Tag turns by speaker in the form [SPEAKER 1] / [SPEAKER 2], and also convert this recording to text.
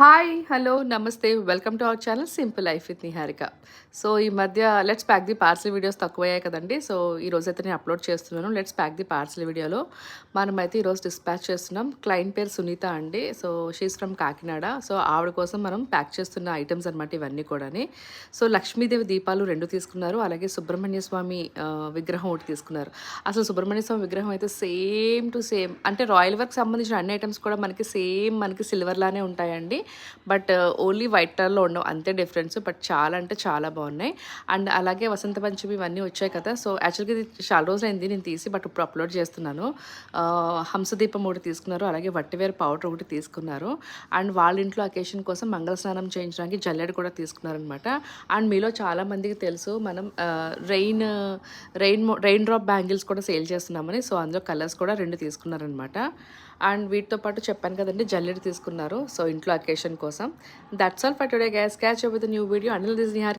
[SPEAKER 1] Hi hello నమస్తే. Welcome to our channel simple life with Niharika. So ఈ మధ్య let's pack the parcel videos తక్కువయ్యాయి కదండి. So ఈ రోజు అయితే నేను అప్లోడ్ చేస్తున్నాను. లెట్స్ ప్యాక్ ది పార్సల్ వీడియోలో. మనమైతే ఈరోజు డిస్పాచ్ చేస్తున్నాం. క్లయింట్ పేరు సునీత అండి. So she's from Kakinada. So ఆవిడ కోసం మనం ప్యాక్ చేస్తున్న ఐటమ్స్ అనమాట ఇవన్నీ కూడాని. సో లక్ష్మీదేవి దీపాలు రెండు తీసుకున్నారు. అలాగే సుబ్రహ్మణ్య స్వామి విగ్రహం ఒకటి తీసుకున్నారు. అసలు సుబ్రహ్మణ్య స్వామి విగ్రహం అయితే సేమ్ టు సేమ్. అంటే రాయల్ వర్క్ సంబంధించిన అన్ని ఐటమ్స్ కూడా మనకి సేమ్ మనకి సిల్వర్లానే ఉంటాయండి. బట్ ఓన్లీ వైట్ కలర్లో ఉండవు. అంతే డిఫరెన్స్ బట్ చాలా అంటే చాలా బాగున్నాయి. అండ్ అలాగే వసంత పంచమి ఇవన్నీ వచ్చాయి కదా. సో యాక్చువల్గా ఇది చాలా రోజులైంది. నేను తీసి బట్ ఇప్పుడు అప్లోడ్ చేస్తున్నాను. Uh, హంసదీపం ఒకటి తీసుకున్నారు. అలాగే వట్టివేరు పౌడర్ ఒకటి తీసుకున్నారు. అండ్ వాళ్ళ ఇంట్లో అకేషన్ కోసం మంగళ స్నానం చేయించడానికి జల్లెడ కూడా తీసుకున్నారనమాట అండ్ మీలో చాలా మందికి తెలుసు మనం rain rain rain drop bangles కూడా సేల్ చేస్తున్నామని. సో అందులో కలర్స్ కూడా రెండు తీసుకున్నారనమాట అండ్ వీటితో పాటు చెప్పాను కదండి జల్లెడ తీసుకున్నారు. సో ఇంట్లో అకేషన్ కోసం. That's all for today guys catch with new video until this Nihar